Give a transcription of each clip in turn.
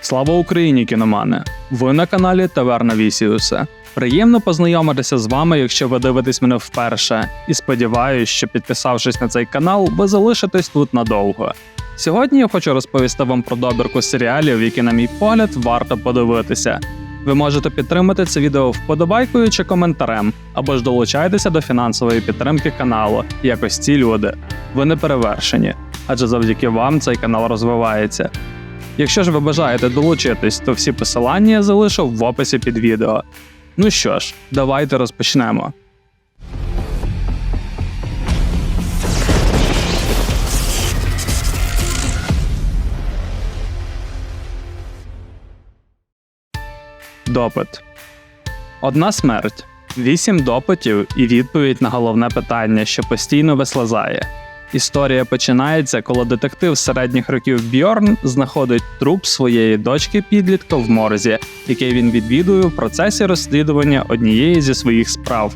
Слава Україні, кіномани! Ви на каналі Таверна Вісіуса. Приємно познайомитися з вами, якщо ви дивитесь мене вперше, і сподіваюсь, що підписавшись на цей канал, ви залишитесь тут надовго. Сьогодні я хочу розповісти вам про добірку серіалів, які, на мій погляд, варто подивитися. Ви можете підтримати це відео вподобайкою чи коментарем, або ж долучайтеся до фінансової підтримки каналу, якось ці люди. Ви не перевершені, адже завдяки вам цей канал розвивається. Якщо ж ви бажаєте долучитись, то всі посилання я залишу в описі під відео. Ну що ж, давайте розпочнемо. Допит. Одна смерть, вісім допитів і відповідь на головне питання, що постійно вислизає. Історія починається, коли детектив середніх років Бьорн знаходить труп своєї дочки підлітка в морзі, який він відвідує в процесі розслідування однієї зі своїх справ.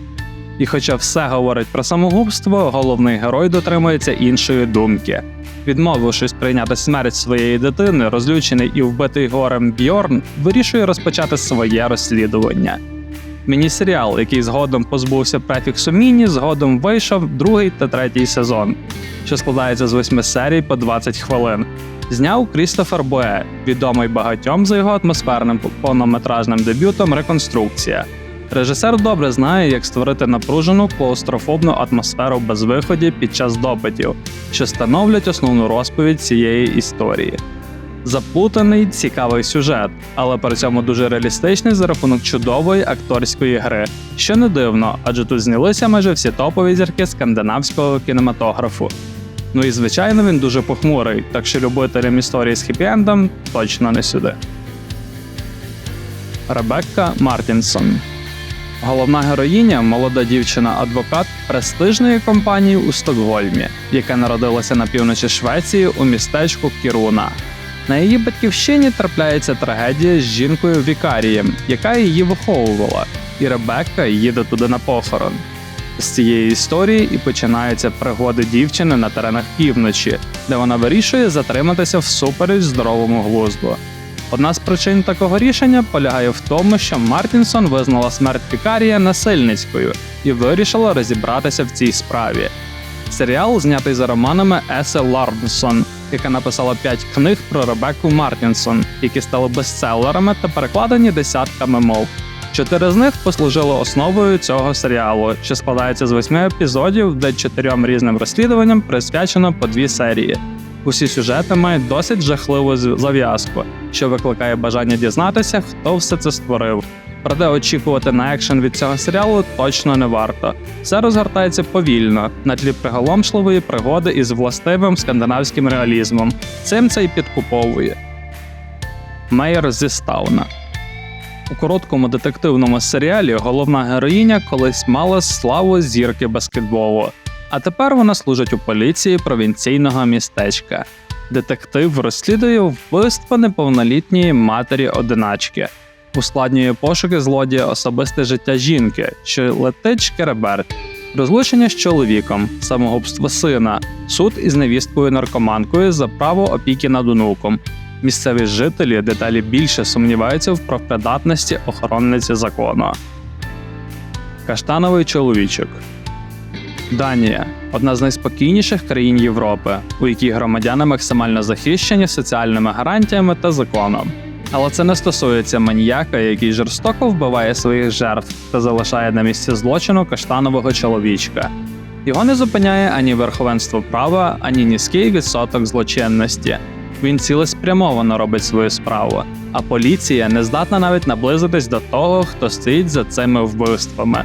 І хоча все говорить про самогубство, головний герой дотримується іншої думки. Відмовившись прийняти смерть своєї дитини, розлючений і вбитий горем Бьорн вирішує розпочати своє розслідування. Міні-серіал, який згодом позбувся префіксу міні, згодом вийшов другий та третій сезон, що складається з восьми серій по 20 хвилин. Зняв Крістофер Бое, відомий багатьом за його атмосферним повнометражним дебютом Реконструкція. Режисер добре знає, як створити напружену клаустрофобну атмосферу без виходів під час допитів, що становлять основну розповідь цієї історії. Заплутаний, цікавий сюжет, але при цьому дуже реалістичний за рахунок чудової акторської гри, що не дивно, адже тут знялися майже всі топові зірки скандинавського кінематографу. Ну і звичайно він дуже похмурий, так що любителям історії з хіпі-ендом точно не сюди. Ребекка Мартінсон Головна героїня молода дівчина-адвокат престижної компанії у Стокгольмі, яка народилася на півночі Швеції у містечку Кіруна. На її батьківщині трапляється трагедія з жінкою Вікарієм, яка її виховувала, і Ребекка їде туди на похорон. З цієї історії і починаються пригоди дівчини на теренах півночі, де вона вирішує затриматися всупереч здоровому глузду. Одна з причин такого рішення полягає в тому, що Мартінсон визнала смерть Вікарія насильницькою і вирішила розібратися в цій справі. Серіал знятий за романами Есе Ларнсон, яка написала п'ять книг про Ребекку Мартінсон, які стали бестселерами та перекладені десятками мов. Чотири з них послужили основою цього серіалу, що складається з восьми епізодів, де чотирьом різним розслідуванням присвячено по дві серії. Усі сюжети мають досить жахливу зав'язку, що викликає бажання дізнатися, хто все це створив. Проте очікувати на екшен від цього серіалу точно не варто. Все розгортається повільно, на тлі приголомшливої пригоди із властивим скандинавським реалізмом. Цим це й підкуповує. Мейер зі Стауна у короткому детективному серіалі головна героїня колись мала славу зірки баскетболу, а тепер вона служить у поліції провінційного містечка. Детектив розслідує вбивство неповнолітньої матері одиначки, ускладнює пошуки злодія особисте життя жінки, що летить шкереберть, розлучення з чоловіком, самогубство сина, суд із невісткою наркоманкою за право опіки над онуком. Місцеві жителі деталі більше сумніваються в правопридатності охоронниці закону. Каштановий чоловічок Данія одна з найспокійніших країн Європи, у якій громадяни максимально захищені соціальними гарантіями та законом. Але це не стосується маніяка, який жорстоко вбиває своїх жертв та залишає на місці злочину каштанового чоловічка. Його не зупиняє ані верховенство права, ані низький відсоток злочинності. Він цілеспрямовано робить свою справу, а поліція не здатна навіть наблизитись до того, хто стоїть за цими вбивствами.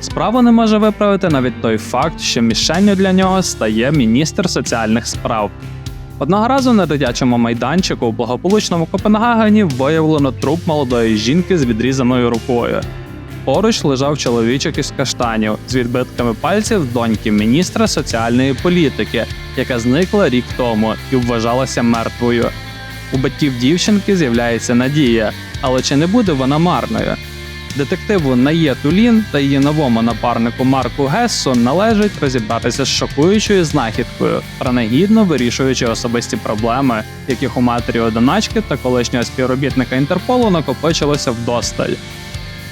Справу не може виправити навіть той факт, що мішенню для нього стає міністр соціальних справ. Одного разу на дитячому майданчику у благополучному Копенгагені виявлено труп молодої жінки з відрізаною рукою. Поруч лежав чоловічок із каштанів з відбитками пальців доньки міністра соціальної політики, яка зникла рік тому і вважалася мертвою. У батьків дівчинки з'являється надія, але чи не буде вона марною? Детективу Нає Тулін та її новому напарнику Марку Гессу належить розібратися з шокуючою знахідкою, принагідно вирішуючи особисті проблеми, яких у матері одиначки та колишнього співробітника Інтерполу накопичилося вдосталь.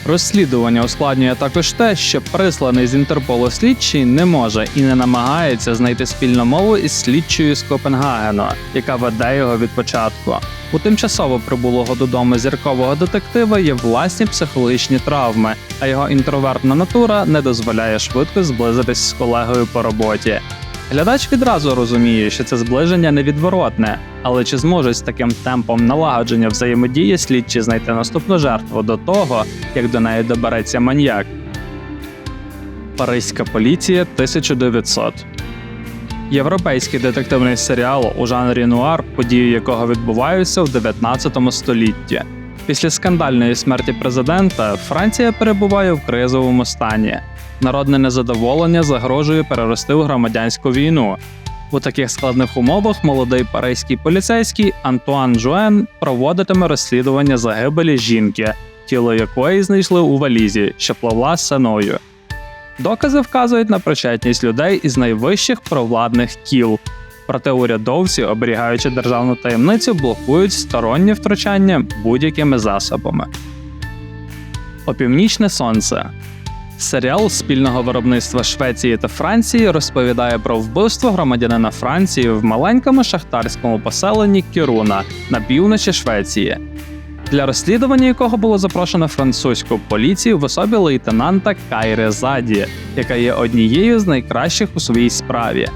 Розслідування ускладнює також те, що присланий з Інтерполу слідчий не може і не намагається знайти спільну мову із слідчою з Копенгагену, яка веде його від початку. У тимчасово прибулого додому зіркового детектива є власні психологічні травми, а його інтровертна натура не дозволяє швидко зблизитись з колегою по роботі. Глядач відразу розуміє, що це зближення невідворотне, але чи зможуть з таким темпом налагодження взаємодії слідчі знайти наступну жертву до того, як до неї добереться маньяк? Паризька поліція 1900 Європейський детективний серіал у жанрі нуар, події якого відбуваються в 19 столітті. Після скандальної смерті президента Франція перебуває в кризовому стані. Народне незадоволення загрожує перерости в громадянську війну. У таких складних умовах молодий паризький поліцейський Антуан Жуен проводитиме розслідування загибелі жінки, тіло якої знайшли у валізі, що пливла з сеною. Докази вказують на причетність людей із найвищих провладних кіл. Проте урядовці, оберігаючи державну таємницю, блокують стороннє втручання будь-якими засобами. Опівнічне сонце Серіал спільного виробництва Швеції та Франції розповідає про вбивство громадянина Франції в маленькому шахтарському поселенні Кіруна на півночі Швеції, для розслідування якого було запрошено французьку поліцію в особі лейтенанта Кайре Заді, яка є однією з найкращих у своїй справі.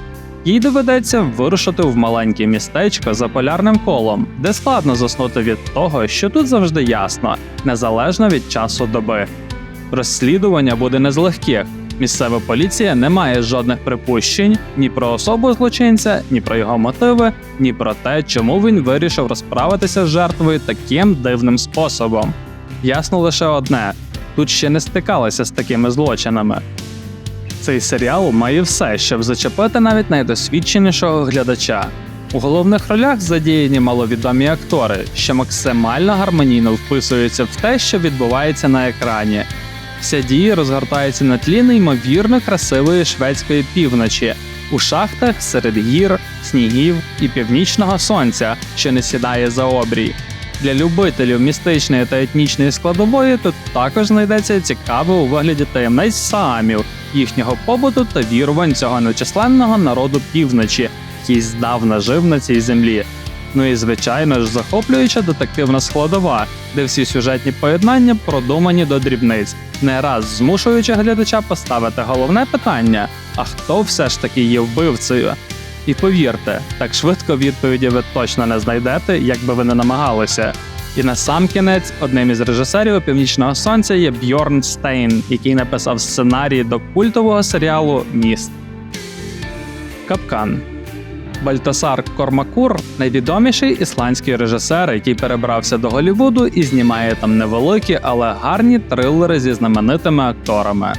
Їй доведеться вирушити в маленьке містечко за полярним колом, де складно заснути від того, що тут завжди ясно, незалежно від часу доби. Розслідування буде не з легких. Місцева поліція не має жодних припущень ні про особу злочинця, ні про його мотиви, ні про те, чому він вирішив розправитися з жертвою таким дивним способом. Ясно лише одне: тут ще не стикалися з такими злочинами. Цей серіал має все, щоб зачепити навіть найдосвідченішого глядача. У головних ролях задіяні маловідомі актори, що максимально гармонійно вписуються в те, що відбувається на екрані. Вся дія розгортається на тлі неймовірно красивої шведської півночі, у шахтах серед гір, снігів і північного сонця, що не сідає за обрій. Для любителів містичної та етнічної складової тут також знайдеться цікаве у вигляді таємниць саамів, їхнього побуту та вірувань цього нечисленного народу півночі, який здавна жив на цій землі. Ну і звичайно ж захоплююча детективна складова, де всі сюжетні поєднання продумані до дрібниць, не раз змушуючи глядача поставити головне питання: а хто все ж таки є вбивцею? І повірте, так швидко відповіді ви точно не знайдете, як би ви не намагалися. І на сам кінець одним із режисерів Північного Сонця є Бьорн Стейн, який написав сценарій до культового серіалу Міст. Капкан Бальтасар Кормакур найвідоміший ісландський режисер, який перебрався до Голлівуду і знімає там невеликі, але гарні трилери зі знаменитими акторами.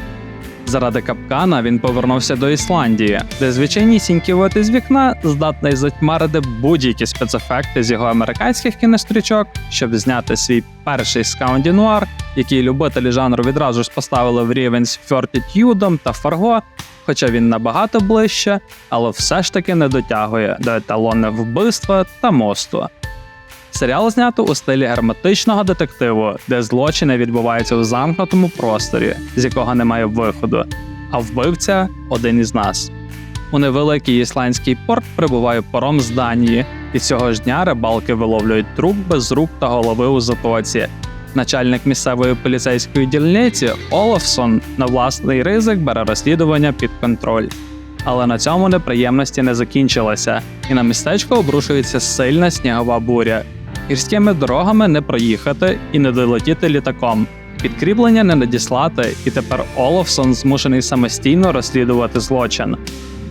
Заради капкана він повернувся до Ісландії, де звичайнісінький вид із вікна здатний затьмарити будь-які спецефекти з його американських кінострічок, щоб зняти свій перший скаунді нуар, який любителі жанру відразу ж поставили в рівень з Фортітюдом та Фарго, хоча він набагато ближче, але все ж таки не дотягує до еталонних вбивства та мосту. Серіал знято у стилі герметичного детективу, де злочини відбуваються у замкнутому просторі, з якого немає виходу, а вбивця один із нас. У невеликий ісландський порт прибуває паром з Данії, і цього ж дня рибалки виловлюють труп без рук та голови у затоці. Начальник місцевої поліцейської дільниці Олафсон на власний ризик бере розслідування під контроль. Але на цьому неприємності не закінчилися, і на містечко обрушується сильна снігова буря. Гірськими дорогами не проїхати і не долетіти літаком. Підкріплення не надіслати, і тепер Олафсон змушений самостійно розслідувати злочин.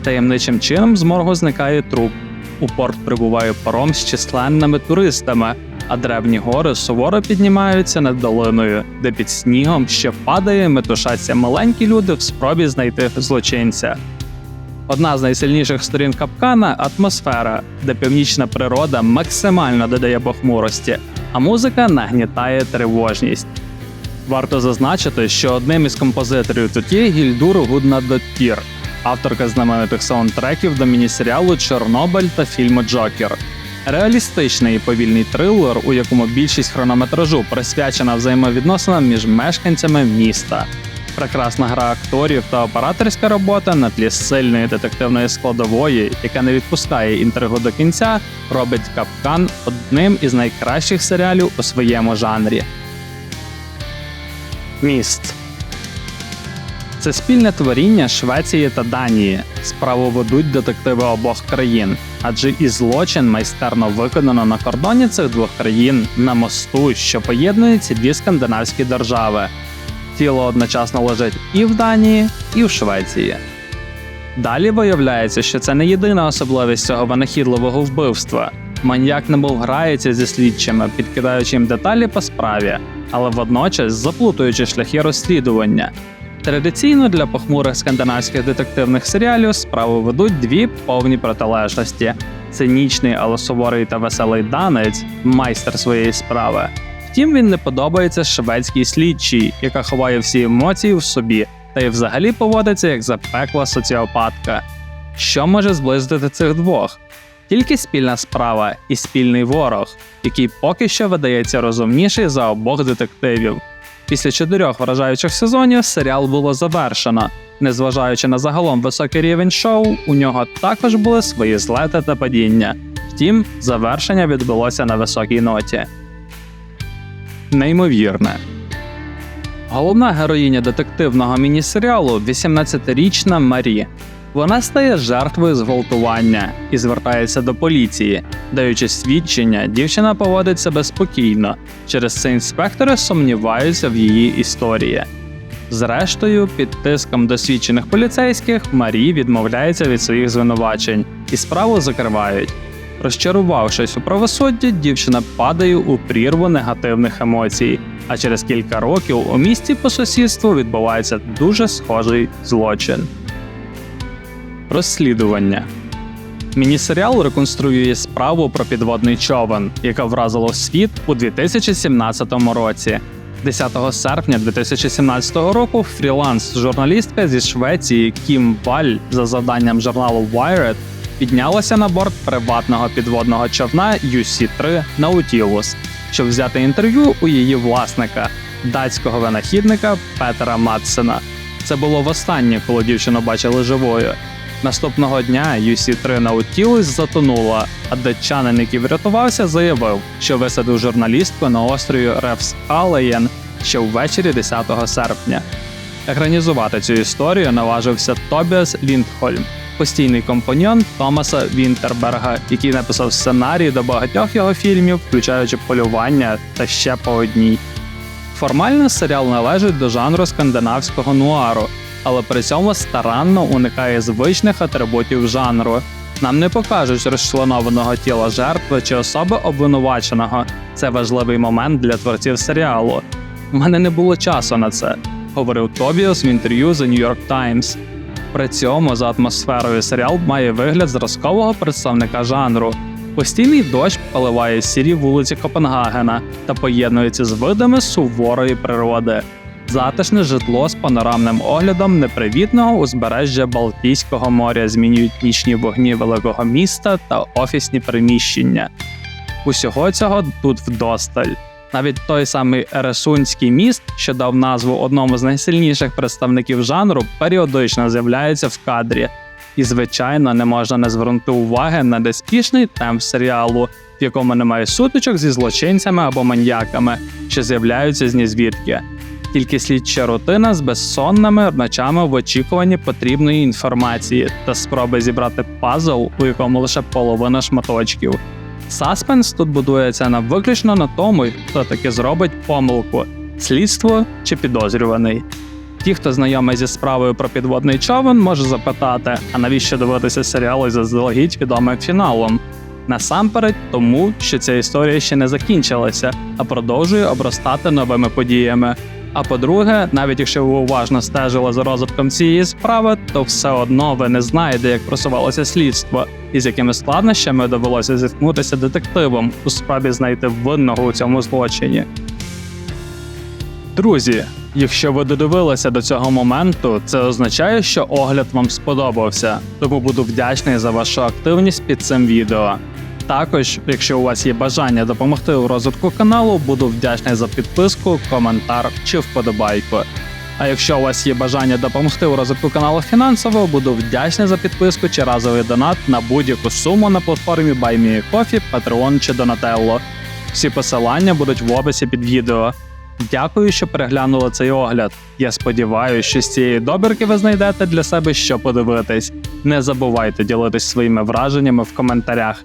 Таємничим чином з моргу зникає труп. У порт прибуває паром з численними туристами, а древні гори суворо піднімаються над долиною, де під снігом ще падає, метушаться маленькі люди в спробі знайти злочинця. Одна з найсильніших сторін капкана атмосфера, де північна природа максимально додає похмурості, а музика нагнітає тривожність. Варто зазначити, що одним із композиторів тут є Гільдур Гуднадоттір, авторка знаменитих саундтреків до міні-серіалу Чорнобиль та фільму Джокер. Реалістичний і повільний трилер, у якому більшість хронометражу присвячена взаємовідносинам між мешканцями міста. Прекрасна гра акторів та операторська робота на тлі сильної детективної складової, яка не відпускає інтригу до кінця, робить капкан одним із найкращих серіалів у своєму жанрі. Міст це спільне творіння Швеції та Данії. Справу ведуть детективи обох країн, адже і злочин майстерно виконано на кордоні цих двох країн на мосту, що поєднує ці дві скандинавські держави. Тіло одночасно лежить і в Данії, і в Швеції. Далі виявляється, що це не єдина особливість цього винахідливого вбивства. Маньяк немов грається зі слідчими, підкидаючи їм деталі по справі, але водночас заплутуючи шляхи розслідування. Традиційно для похмурих скандинавських детективних серіалів справу ведуть дві повні протилежності: цинічний, але суворий та веселий данець, майстер своєї справи. Втім, він не подобається шведській слідчій, яка ховає всі емоції в собі та й взагалі поводиться як запекла соціопатка. Що може зблизити цих двох? Тільки спільна справа і спільний ворог, який поки що видається розумніший за обох детективів. Після чотирьох вражаючих сезонів серіал було завершено. Незважаючи на загалом високий рівень шоу, у нього також були свої злети та падіння. Втім, завершення відбулося на високій ноті. Неймовірне. Головна героїня детективного міні-серіалу 18-річна Марі. Вона стає жертвою зґвалтування і звертається до поліції. Даючи свідчення, дівчина поводить себе спокійно. Через це інспектори сумніваються в її історії. Зрештою, під тиском досвідчених поліцейських Марі відмовляється від своїх звинувачень і справу закривають. Розчарувавшись у правосудді, дівчина падає у прірву негативних емоцій. А через кілька років у місті по сусідству відбувається дуже схожий злочин. Розслідування Міні-серіал реконструює справу про підводний човен, яка вразила світ у 2017 році. 10 серпня 2017 року фріланс-журналістка зі Швеції Кім Валь за завданням журналу Wired піднялася на борт приватного підводного човна UC-3 Nautilus, щоб взяти інтерв'ю у її власника, датського винахідника Петера Матсена. Це було востаннє, коли дівчину бачили живою. Наступного дня UC-3 Nautilus затонула, а датчанин, який врятувався, заявив, що висадив журналістку на острові Ревскалеєн ще ввечері 10 серпня. Екранізувати цю історію наважився Тобіас Ліндхольм, постійний компаньон Томаса Вінтерберга, який написав сценарій до багатьох його фільмів, включаючи полювання та ще по одній. Формально серіал належить до жанру скандинавського нуару, але при цьому старанно уникає звичних атрибутів жанру. Нам не покажуть розчленованого тіла жертви чи особи обвинуваченого. Це важливий момент для творців серіалу. У мене не було часу на це, говорив Тобіас в інтерв'ю The New York Times. При цьому за атмосферою серіал має вигляд зразкового представника жанру. Постійний дощ поливає сірі вулиці Копенгагена та поєднується з видами суворої природи. Затишне житло з панорамним оглядом непривітного узбережжя Балтійського моря змінюють нічні вогні великого міста та офісні приміщення. Усього цього тут вдосталь. Навіть той самий Ересунський міст, що дав назву одному з найсильніших представників жанру, періодично з'являється в кадрі. І, звичайно, не можна не звернути уваги на неспішний темп серіалу, в якому немає сутичок зі злочинцями або маньяками, що з'являються з нізвідки. Тільки слідча рутина з безсонними ночами в очікуванні потрібної інформації та спроби зібрати пазл, у якому лише половина шматочків. Саспенс тут будується на виключно на тому, хто таки зробить помилку слідство чи підозрюваний. Ті, хто знайомий зі справою про підводний човен, може запитати, а навіщо дивитися серіали заздалегідь відомим фіналом? Насамперед, тому що ця історія ще не закінчилася, а продовжує обростати новими подіями. А по-друге, навіть якщо ви уважно стежили за розвитком цієї справи, то все одно ви не знаєте, як просувалося слідство, і з якими складнощами довелося зіткнутися детективом у справі знайти винного у цьому злочині. Друзі, якщо ви додивилися до цього моменту, це означає, що огляд вам сподобався, тому буду вдячний за вашу активність під цим відео. Також, якщо у вас є бажання допомогти у розвитку каналу, буду вдячний за підписку, коментар чи вподобайку. А якщо у вас є бажання допомогти у розвитку каналу фінансово, буду вдячний за підписку чи разовий донат на будь-яку суму на платформі BuyMeACoffee, Patreon чи Donatello. Всі посилання будуть в описі під відео. Дякую, що переглянули цей огляд. Я сподіваюся, що з цієї добірки ви знайдете для себе що подивитись. Не забувайте ділитись своїми враженнями в коментарях.